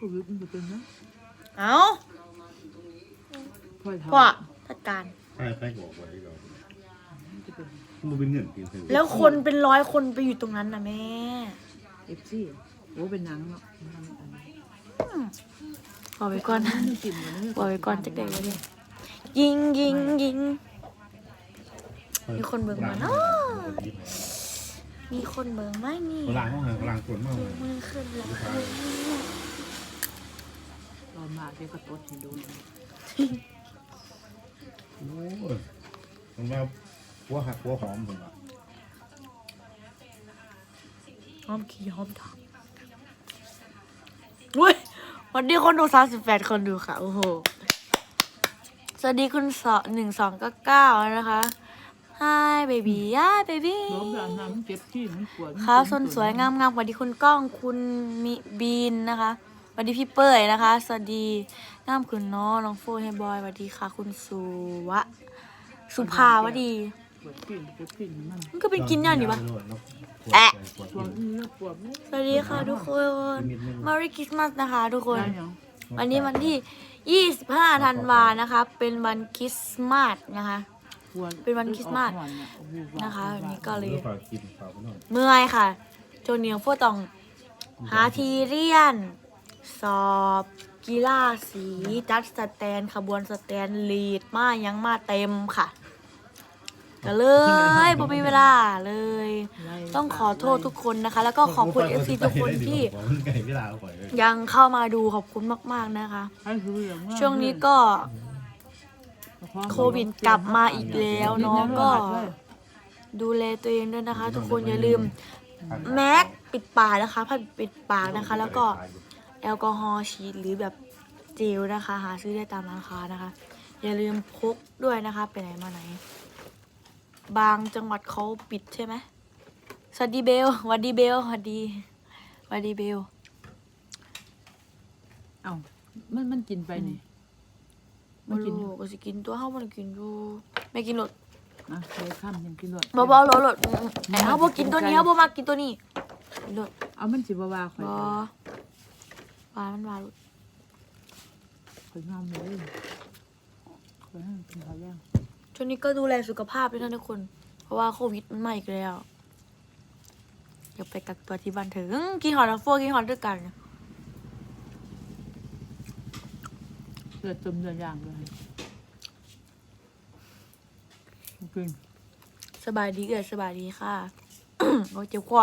ควิดมันจะเป็นนะเอาพ่อยเท่าพ่อจัดการ ใช่ใช่บอกไว้ก่อนมันจะเป็นมันเป็นเงินกินเถอะแล้วคนเป็นร้อยคนไปอยู่ตรงนั้นนะแม่ เอฟซีโอ้เป็นหนังเนาะมันทำอันนี้บอกไว้ก่อนมันกินกันนบอกไว้ก่อนจักเด็กเลยยิงยิงยิง มีคนเบิ่งมาเนอะมีคนเบิ่งไหมนี่กลางห้องกลางคนมากยมือขึ้นแล้ว มาเดี๋ยวก็ตดให้ดูโอ้ยผมว่าหัวหักหัวหอมผมว่าหอมขี้หอมทองอุ้ยวันนี้คนดูสามสิบแปดคนดูค่ะ โอ้โห สวัสดีคุณสอหนึ่งสองเก้าเก้านะคะ Hi baby Hi baby ล้มแบบน้ำมันเจ็บที่มันปวดครับสนสวยงามงามสวัสดีคุณก้องคุณมิบีนนะคะ สวัสดีพี่เป้ยนะคะ สวัสดีงามคุณน้องน้องโฟนให้บอยสวัสดีค่ะ คุณสุวะ สุภาวดีปวดที่เจ็บที่มันมันก็เป็นกินอย่างนี้ปะ แอะ ปวดที่แล้วปวดไม่สวัสดีค่ะทุกคน Merry Christmas นะคะ ทุกคน ได้ยังวันนี้วันที่ 25 ธันวานะคะ เป็นวันคริสต์มาสนะคะ ปวดเป็นวันคริสต์มาส นะคะวันนี้ก็เลยเมื่อยค่ะโจนเนียงโฟต้อง หาทีเรียน สอบกีฬาสี จัดสแตน ขบวนสแตนลีดมายังมาเต็มค่ะก็เลยบ่มีเวลาเลย ต้องขอโทษทุกคนนะคะ แล้วก็ขอบคุณ FC ทุกคนที่ไก่เวลาเอาไปเลยยังเข้ามาดูขอบคุณมาก ๆนะคะให้คืออย่างาช่วงนี้ก็ โควิดกลับมาอีกแล้วเนาะก็ ดูแลตัวเองด้วยนะคะ ทุกคนอย่าลืม แมสปิดปากนะคะผ้าปิดปากนะคะ แล้วก็ แอลกอฮอล์ฉีดหรือแบบเจลนะคะ หาซื้อได้ตามร้านค้านะคะ อย่าลืมพกด้วยนะคะไปไหนมาไหน บางจังหวัดเขาปิดใช่ไหมสวัสดีเบลสวัสดีเบลสวัสดีสวัสดีเบลเอ้ามันมันกินไปนี่มาลูกก็สิกินตัวเฮามันกินอยู่ไม่กินหรอกนะเคยข้ามยังกินรสบ่บ่หรอกหรอกไอ้เฮาบ่กินตัวนี้เฮาบ่มากินตัวนี้กินหรอกเอามันสิบวาข่อยบ่ห วานมันหวานลูกข่อยงอมเลยข่อยให้มันกินข้าวย่างช่วงนี้ก็ดูแลสุขภาพด้วยนะทุกคน เพราะว่าโควิดมันมาอีกแล้วเดี๋ยวไปกักตัวที่บ้านเถอะอื้อกินหอดนะฟัวกินหอดด้วยกันเลือดจมเลือดย่างเลยกินสบายดีเกิดสบายดีค่ะโอ้เจ็บคอ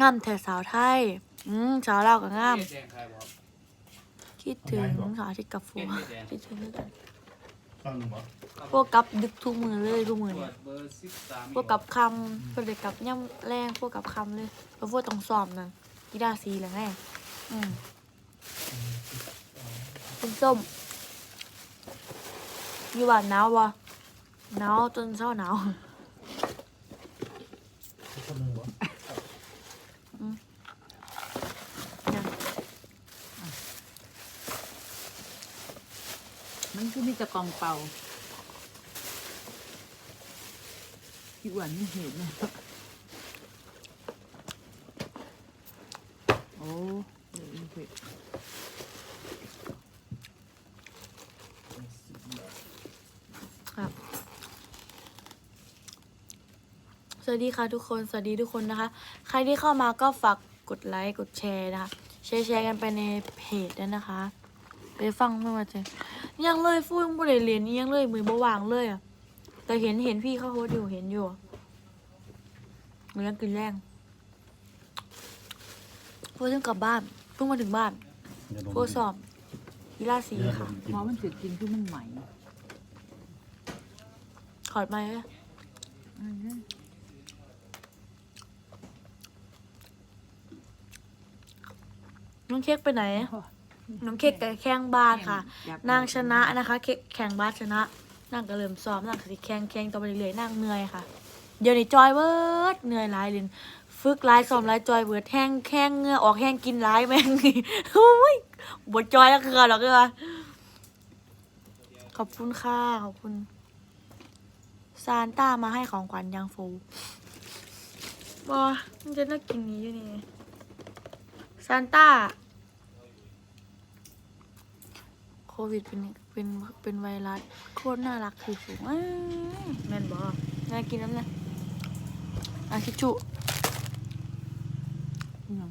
งามแถสาวไทย อืมสาวลากับงามแดงใครบอกคิดถึงสาวที่กับฟัวคิดถึงด้วยกันต้องบอกพวกกับดึกทุกมือเลยทุกมือตรวเนี่ยจเบอร์สิบสามพวกกับคำพวกเด็กกับย่ำแรงพวกกับคำเลยเพราพวกต้องสอบนั่นกีฬาสีแหละแม่อืมคุณส้มอยู่บ้านหนาววะหนาวจนเช้าหนาว อืมยัง มันคือมีแต่กองเป่าพี่อ้วนนี่เห็นนะโอ้เดี๋ยวอีกครับ สวัสดีค่ะทุกคน สวัสดีทุกคนนะคะ ใครที่เข้ามาก็ฝากกดไลค์ กดแชร์นะคะ แชร์แชร์กันไปในเพจด้วยนะคะ ไปฟังไม่ว่าจะ ยังเลยฟูยังบ่ได้เรียนอิหยังเลยมือบ่วางเลยอะแต่เห็นเห็นพี่เขาโพสต์อยู่เห็นอยู่เหมือนกินแรงพูดถึงกลับบ้านเพิ่งมาถึงบ้านพูดสอบกีฬาสีค่ะเพราะมันจะกินคือมันใหม่ขอดไม้เลยอืมน้องเค้กไปไหน น้องเค้กกับแข่งบาสค่ะ นางชนะนะคะเค้กแข่งบาสชนะนางก็เริ่มซ้อมนางก็สิแข่งแข่งต่อไปเรื่อยๆนางเหนื่อยค่ะ เดี๋ยวนี้จอยเบิร์ดเหนื่อยหลายเลยฝึกหลายซ้อมหลายจอยเบิร์ดแห้งแข้งเหงื่อออกแห้งกินหลายแม่งโอ้ยบดจอยแล้วคือหรอกคือว่าขอบคุณค่ะขอบคุณซานต้ามาให้ของขวัญยังฟูบอมันจะน่ากินนี้อยู่นี่ซานต้า โควิดเป็นเป็นเป็นไวรัสโคตรน่ารักคือสูงอ้ายแม่นบอน่ากินน้ำนะอาคิจุยัง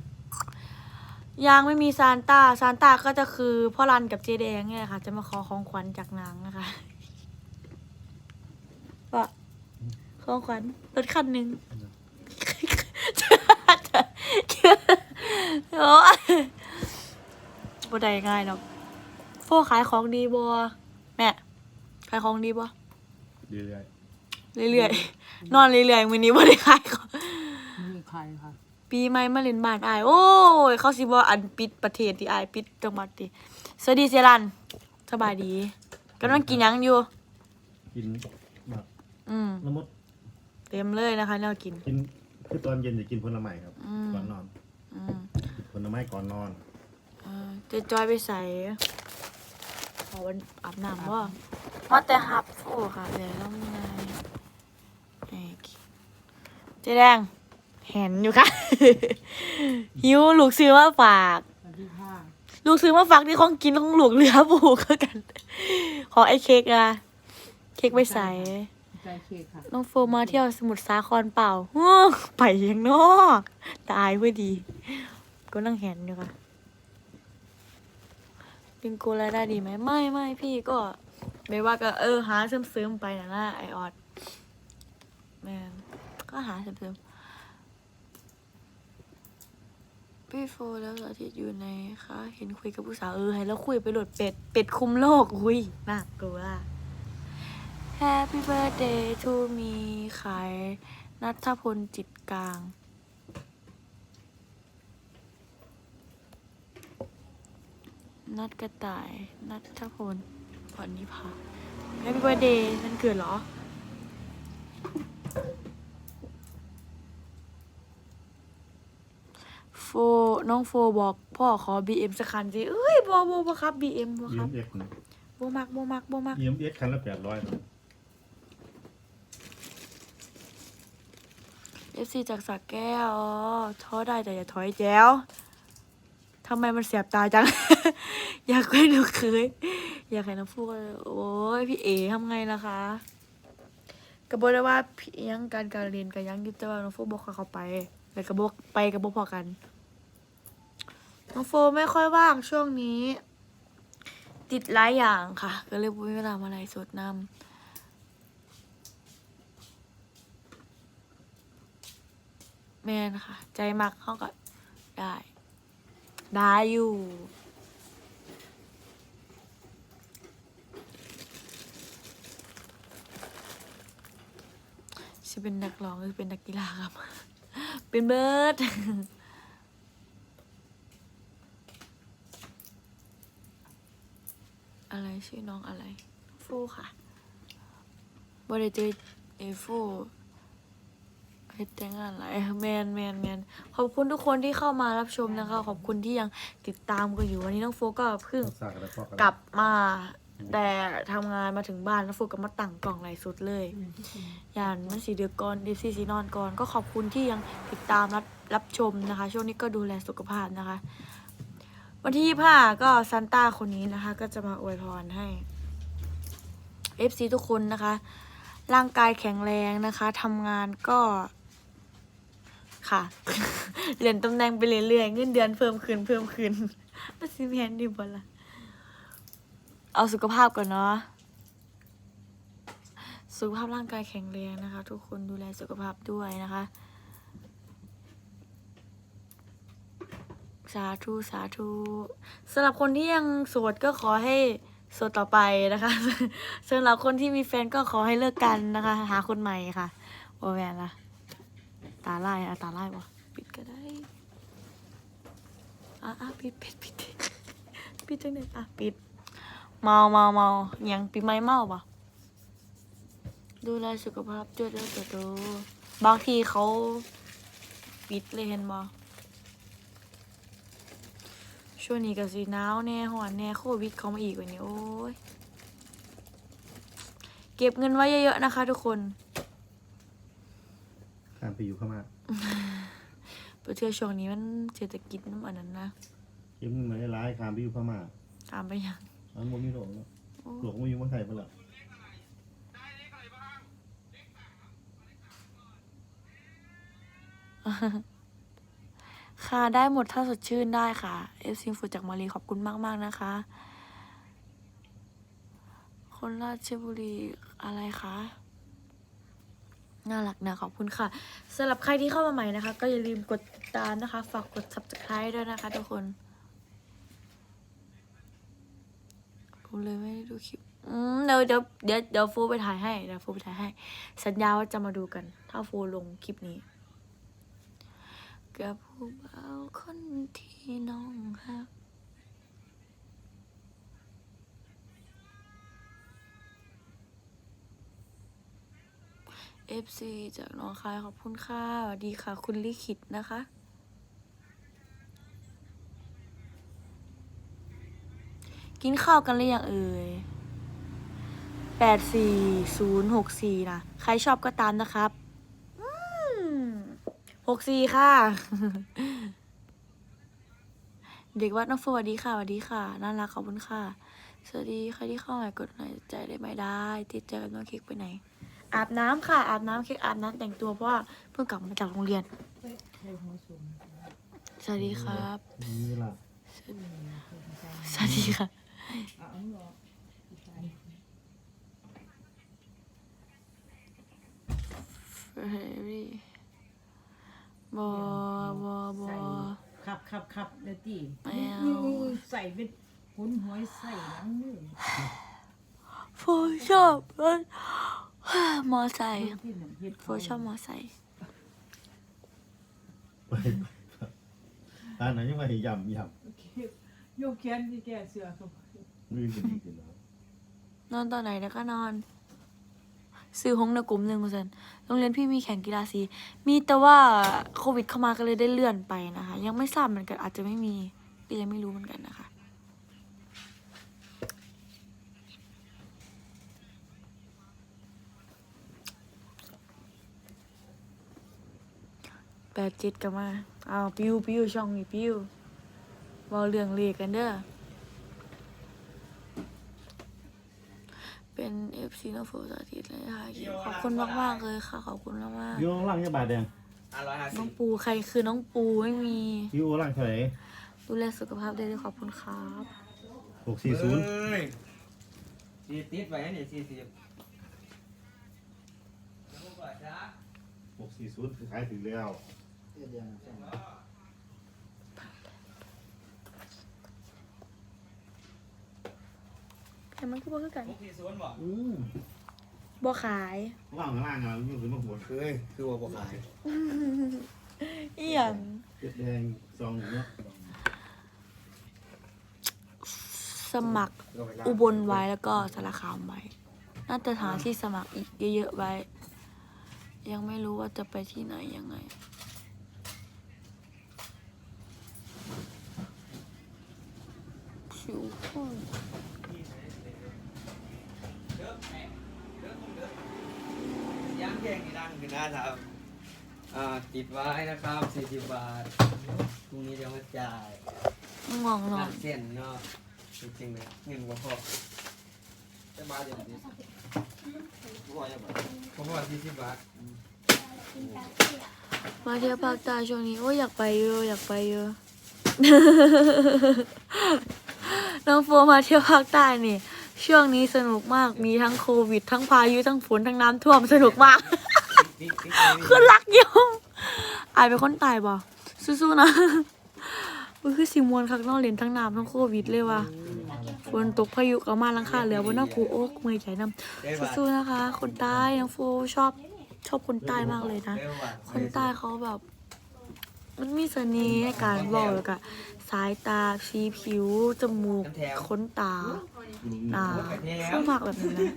ยังไม่มีซานต้าซานต้าก็จะคือพ่อรันกับเจแดงเนี่ยแหละค่ะ จะมาขอของขวัญจากนางนะคะว่าของขวัญรถคันหนึ่งโอ้ยบ่ได้ง่ายหรอก โฟขายของดีบ่แม่ขายของดีบ่เรื่อยเรื่อยๆ นอนเรื่อยๆมื้อนี้บ่ได้ขายของไม่มีใครค่ะปีใหม่มาเล่นบ้านอาย โอ้ย เขาสิบ่อันปิดประเทศที่อายปิดจังหวัดติสวัสดีเซรันสบายดีกำลังกินหยังอยู่ ๆกินแบบอืมน้ำมดเต็มเลยนะคะแนวกิน กินคือตอนเย็นจะกินผลไม้ครับ อืม ก่อนนอนอืมผลไม้ก่อนนอน เออเจะจอยไปใส่ข อวันอาบน้ำว่าว่าแต่หับโอ้ค่ะเดี๋ยวต้องยังไงเอกเจ๊แดงเห็นอยู่ค่ะ หิวลูกซื้อมาฝากสวัสดีค่ะลูกซื้อมาฝากที่ของกินของหลวงเรือปูก็กัน ขอไอ้เค้กอะเค้กไปใส่ใจเค้กค่ะน้องโฟมาเที่ยวสมุทรสาครเปล่าฮู้ไปยังนอกตายเพื่อดี ก็นั่งเห็นอยู่ค่ะ ดึงกูรายได้ดีไหมไม่ไม่พี่ก็ไม่ว่าก็เออหาเสริมไปนะนะไอออดแม่ก็หาเสริมพี่โฟแล้วสาธิตอยู่ในคะเห็นคุยกับผู้สาวเออให้แล้วคุยไปโหลดเป็ด เป็ดคุมโลกอุ้ยน่ากลัว Happy birthday to me ขายนัทพลจิตกลาง นัดกระต่าย นัทพลพรนิพา Happy birthday มันเกิดเหรอ โฟ น้องโฟบอก พ่อขอ BM สักคันสิ เอ้ยบอบอบครับ BM บอครับ EMX นะ บอมักบอมักบอมัก EMX คันละแปดร้อย เอฟซีจากสักแก้ว อ๋อท้อได้แต่อย่าถอยแจ้วทำไมมันเสียบตาจัง อยากให้หนูเคย อยากให้น้ำฟูกโอ้ยพี่เอ๋ทำไงล่ะคะกระบได้ว่าพี่ยังการการเรียนกับยังยุติว่าน้องฟูบอกเขาไปแต่กระบไปกระบพอกันน้องโฟไม่ค่อยว่างช่วงนี้ ติดหลายอย่างค่ะ ก็เลยไม่มีเวลามาไลฟ์สดนำแม่นค่ะ ใจมักเข้าก็ได้ ได้อยู่ จะเป็นนักร้องหรือเป็นนักกีฬาครับ เป็นเบิร์ดอะไรชื่อน้องอะไร ฟูค่ะบริเจอเอฟู เฮ็ดแต่งงานอะไรแมนแมนแมนขอบคุณทุกคนที่เข้ามารับชมนะคะ ขอบคุณที่ยังติดตามกันอยู่วันนี้น้องโฟก็เพิ่งสากแล้วก็กลับมา แต่ทำงานมาถึงบ้านแล้วโฟก็มาตั้งกล่องไลฟ์สดเลยยานมันสีเดือก่อนดิซีซีนอนก่อนก็ขอบคุณที่ยังติดตามรับรับชมนะคะ ช่วงนี้ก็ดูแลสุขภาพนะคะ วันที่ยี่ห้าก็ซันต้าคนนี้นะคะ ก็จะมาอวยพรให้ FC ทุกคนนะคะ ร่างกายแข็งแรงนะคะทำงานก็ ค่ะเลื่อนตำแหน่งไปเรื่อยๆเงินเดือนเพิ่มขึ้นเพิ่มขึ้นมาซิเมนดีบอละเอาสุขภาพก่อนเนาะสุขภาพร่างกายแข็งแรงนะคะ ทุกคนดูแลสุขภาพด้วยนะคะสาธุ สาธุสำหรับคนที่ยังโสดก็ขอให้โสดต่อไปนะคะสำหรับคนที่มีแฟนก็ขอให้เลิกกันนะคะ หาคนใหม่ค่ะ โอแวนละ ตาไล่อะตาไล่วะปิดก็ได้อะอะปิดปิดปิดปิดจังเลยอะปิด เมาเมาเมายังปีไม่เมาปะดูแลสุขภาพด้วยด้วยตัวบางทีเขาปิดเลยเห็นบ่ช่วงนี้ก็สีหนาวแน่หอนแน่โควิดเขามาอีกวันนี้โอ้ย เก็บเงินไว้เยอะๆนะคะทุกคน ข้ามไปอยู่เข้ามาไปเที่ยวช่วงนี้มันเศรษฐกิจน้ำอันนั้นนะเข็มมันไม่ร้ายคามไปอยู่พม่าตามไปยังมันบ่มีโรคแล้วโรคมันอยู่เมืองไทยเพิ่นล่ะค่ะได้หมดถ้าสดชื่นได้ค่ะเอฟซีฟูจากมารีขอบคุณมากมากๆนะคะ คนราชบุรีอะไรคะ น่ารักนะขอบคุณค่ะสำหรับใครที่เข้ามาใหม่นะคะ ก็อย่าลืมกดติดตามนะคะ ฝากกด subscribe ด้วยนะคะทุกคนผมเลยไม่ได้ดูคลิปอืมเดี๋ยวเดี๋ยวเดี๋ยวเดี๋ยวฟูไปถ่ายให้เดี๋ยวฟูไปถ่ายให้ สัญญาว่าจะมาดูกัน ถ้าฟูลงคลิปนี้กับผู้บ่าวคนที่น้องฮัก FC จากน้องคายขอบคุณค่ะสวัสดีค่ะ คุณลิขิตนะคะกินข้าวกันหรือยังเอ่ยแปดสี่ศูนย์หกสี่นะ ใครชอบก็ตามนะครับหกสี่ค่ะ เด็กวัดน้องโฟสวัสดีค่ะสวัสดีค่ะ น่ารักขอบคุณค่ะ สวัสดีใครที่เข้ามากดหน่อยใจได้ไหมได้ ติดใจกับน้องเค้กไปไหน อาบน้ำค่ะ อาบน้ำเค้กอาบน้ำแต่งตัวเพราะว่าเพิ่งกลับมาจากโรงเรียนใช้หัวสูงสวัสดีครับมีเวลาสวัสดีค่ะเอาเอาหรอเฮ้ยบอบอบอขับขับขับเดี๋ยวตีไม่เอาใส่เป็นหุนหอยใส่หลังมือโฟชอบรถ มอไซค์ที่หนึ่งเฮ็ดโฟชอบมอไซค์ไปอันนั้นยังไงย่ำย่โอเคโยกแขนที่แกเสือเขาำมือกันดีขึ้นแล้วนอนตอนไหนแล้วก็นอน ซื้อห้องในกลุ่มหนึ่งเปอร์เซ็นโรงเรียนพี่มีแข่งกีฬาสี มีแต่ว่าโควิดเข้ามาก็เลยได้เลื่อนไปนะคะ ยังไม่ทราบเหมือนกันอาจจะไม่มีก็ยังไม่รู้เหมือนกันนะคะ แปดเจ็ดกันมาเอาวปิวปิวช่องนี้ปิวเว่าเรื่องเลขกันเด้อ เป็นเอฟซีน้องโฟสาธิตเลยค่ะขอบคุณมากมากๆเลยค่ะ ขอบคุณมากมากอยู่ข้างล่างจะบาทแดงห้าร้อยห้าๆสิน้อบงปูใครคือน้องปูไม่มีอยู่ข้างล่างเท่าไหร่ดูแลสุขภาพได้ด้วยขอบคุณครับ หกสี่ศูนย์เอ้ยสี่ติดไว้เนี่ยสี่สิบหกสี่ศูนย์ขายถึงแล้ว แต่มันก็บ่คือกันหกสี่ศูนย์บอกอืมบ่ขาย ว่างข้างล่างอะอยู่ขึ้นมาหัวเคยคือว่าบอกขายอีหยังเจ็ดแดงซองเนาะสมัครอุบลไว้แล้วก็สารคามไว้น่าจะหาที่สมัครอีกเยอะๆไว้ ยังไม่รู้ว่าจะไปที่ไหนยังไง ชิวข้น ย่างแยงนี่ดังขึ้นนะครับอ่าติดไว้นะครับสี่สิบบาทพรุ่งนี้เดี๋ยวมาจ่ายง่วงนอหานเส้นเนาะจริงๆเลยเงินบ่พอจะมาอย่างนี้บ่พอยังบ่พอสี่สิบบาทมาเที่ยวภาคใต้ช่วงนี้โอ้ยอยากไปเยอะอยากไปเยอะ น้องโฟมาเที่ยวภาคใต้นี่ ช่วงนี้สนุกมากมีทั้งโควิด ทั้งพายุทั้งฝนทั้งน้ำท่วมสนุกมาก คือรักยมอายเป็นคนตายบ่สู้ๆนะมันคือสิมวนคักนอกเล่นทั้งน้ำทั้งโควิดเลยว่ะฝนตกพายุก็มาลังคาเหลือบนหน้ากูโอ๊กเมื่อยใจน้ำสู้ๆนะคะ คนใต้น้องโฟชอบชอบคนใต้มากเลยนะ คนใต้เขาแบบ มันมีเสน่ห์ในการบอกแล้วก็สายตาสีผิว จมูกขนตาหนาเข้ามากแบบนั้นนะ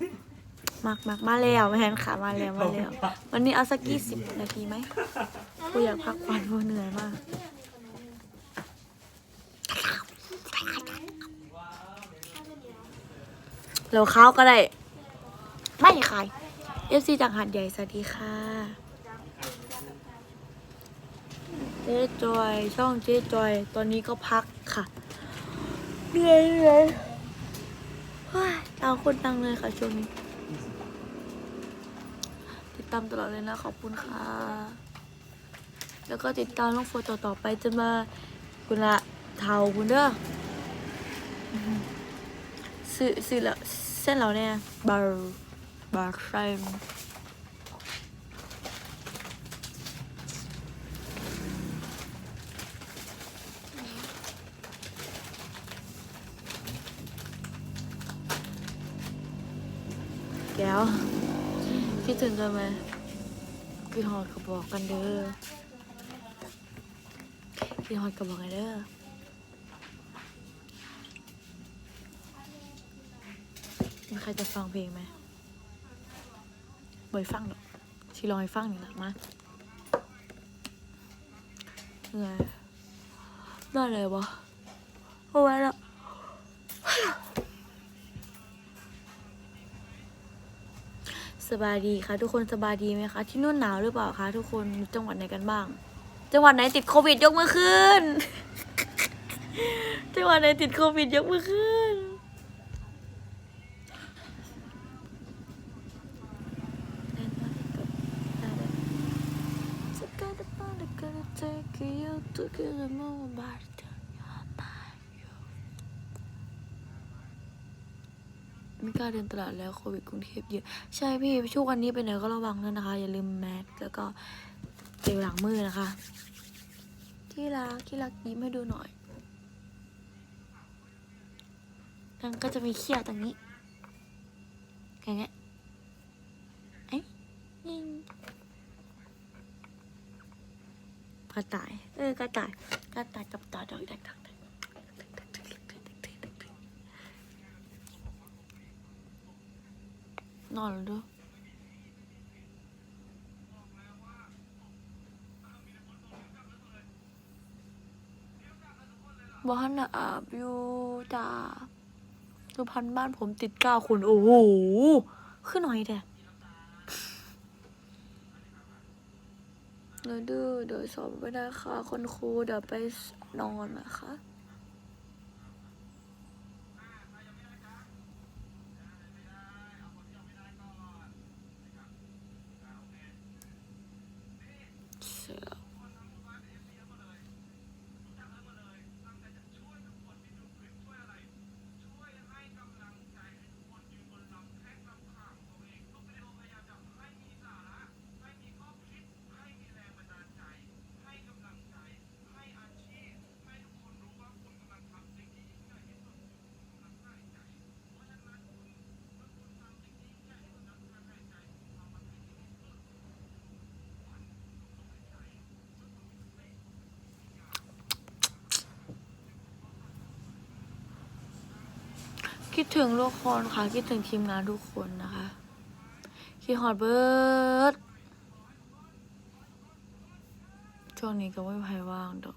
มากมากมาแล้วแมนค่ะมาแล้วมาแล้ววันนี้เอาสักยี่สิบนาทีไหมกูอยากพักผ่อนกูเหนื่อยมากเราเข้าวก็ได้ ไม่ขายเอฟซีจากหาดใหญ่สวัสดีค่ะ เจ๊จอย ช่องเจ๊จอย ตอนนี้ก็พักค่ะเหนื่อยเหนื่อยเฮ้ยต่างคนต่างเลยค่ะช่วงนี้ ติดตามตลอดเลยนะ ขอบคุณค่ะ แล้วก็ติดตามน้องโฟต่อต่อๆไปจนมาคุณละเทาคุณเด้ออืมสื่อสื่อละเส้นเราเนี่ยบาร์บาร์ไซมแก้วคิด ถึงกันไหมกี่หอดก็บอกกันเด้อกี่หอดก็บอกกันเด้อมีใครจะฟังเพลงไหมบ่อยฟังหรอกชีลองให้ฟังหนึ่งละมาเหนื่อยได้เลยวะเอาไว้แล้ว สบายดีค่ะ ทุกคนสบายดีไหมคะที่นู่นหนาวหรือเปล่าคะทุกคนจังหวัดไหนกันบ้าง จังหวัดไหนติดโควิดยกมือขึ้น จังหวัดไหนติดโควิดยกมือขึ้น กล้าเดินตลาดแล้วโควิดกรุงเทพเยอะ ใช่พี่ช่วงวันนี้ไปไหนก็ระวังด้วยนะคะ อย่าลืมแมสแล้วก็เจลล้างมือนะคะ ที่รักที่รักยิ้มให้ดูหน่อยนั่นก็จะมีเขี้ยวตรงนี้อย่างเงี้ยไอ้ยิงกระต่าย เออกระต่ายกระต่ายกับต่อดอกดักดักดัก นอนแล้วด้วยบ้านอะอาบอยู่จ้าสุพรรณบ้านผมติดเก้าคนโอ้โหขึ้นหน่อยเด้เดี๋ยวดื้อเดี๋ยวสอบไม่ได้ค่ะคนครูเดี๋ยวไปนอนนะคะ เสือ คิดถึงทุกคนค่ะ คิดถึงทีมงานทุกคนนะคะคิดฮอดเบิร์ดช่วงนี้ก็ไม่มีใครว่างดอก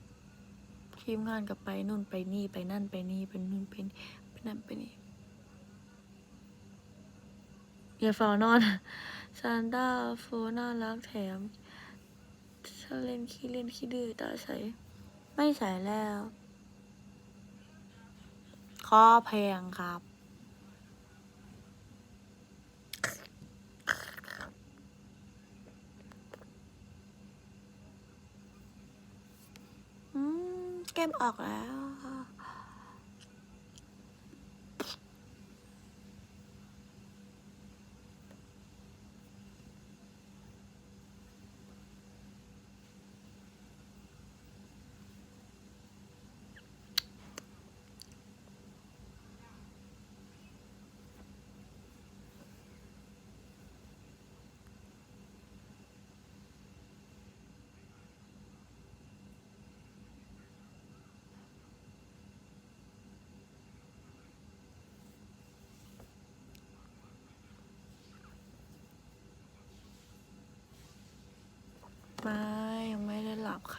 ทีมงานก็ไปนู่นไปนี่ไปนั่นไปนี่ไปนู่นไปนี่ไปนั่นไปนี่อย่าเฝ้านอนซานด้าโฟน่ารักแถมถ้าเล่นขี้เล่นขี้ดื้อตาใสไม่ใส่แล้วข้อแพงครับ อื มแก้มออกแล้ว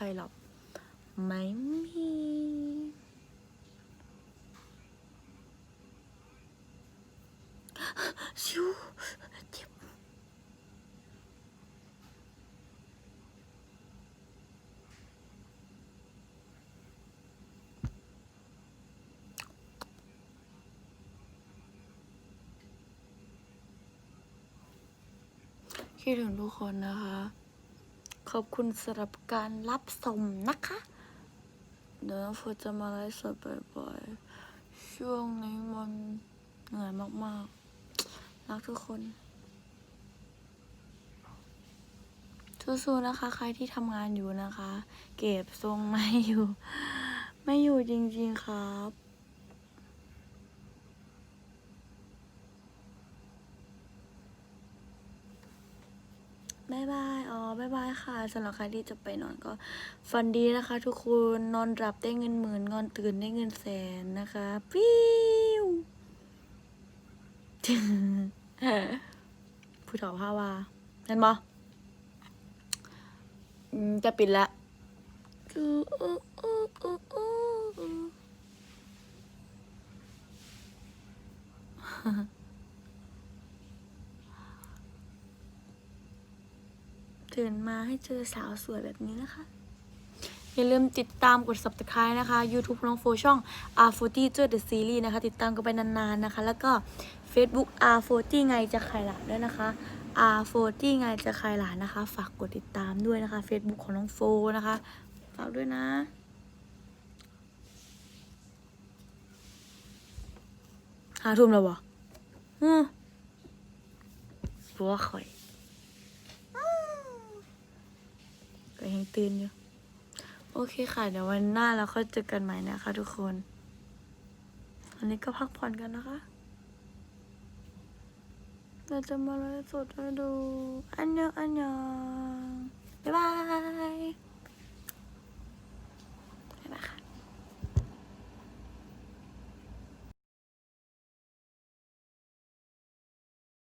รหรอกไม่มีชิวคิดถึงทุกคนนะคะ ขอบคุณสำหรับการรับชมนะคะ เดี๋ยวน้องโฟจะมาไลฟ์สดบ่อยๆ ช่วงนี้มันเหนื่อยมากๆ รักทุกคนสู้ๆนะคะ ใครที่ทำงานอยู่นะคะ เก็บทรงไม่อยู่ ไม่อยู่จริงๆครับ บายบาย อ๋อบายบายค่ะสำหรับใครที่จะไปนอนก็ฝันดีนะคะ ทุกคน นอนหลับได้เงินหมื่นนอนตื่นได้เงินแสนนะคะปิ้วผู้ถอผ้าว่าเห็นบอมจะปิดละอู้อู้อู้อู้อู้ ตื่นมาให้เจอสาวสวยแบบนี้นะคะ อย่าลืมติดตามกด subscribe นะคะ YouTube น้องโฟช่อง R40 เจอ The Series นะคะ ติดตามกันไปนานๆนะคะ แล้วก็ Facebook R40 ไงจะใครหลานด้วยนะคะ R40 ไงจะใครหลานนะคะ ฝากกดติดตามด้วยนะคะ Facebook ของน้องโฟนะคะ ฝากด้วยนะหาทุ่มแล้วบ่อืมบัวข่อย ก็ยังตื่นอยู่ โอเคค่ะ เดี๋ยววันหน้าเราค่อยเจอกันใหม่นะคะทุกคนวันนี้ก็พักผ่อนกันนะคะ เราจะมาไลฟ์สดให้ดู อันยองอันยองบ๊ายบาย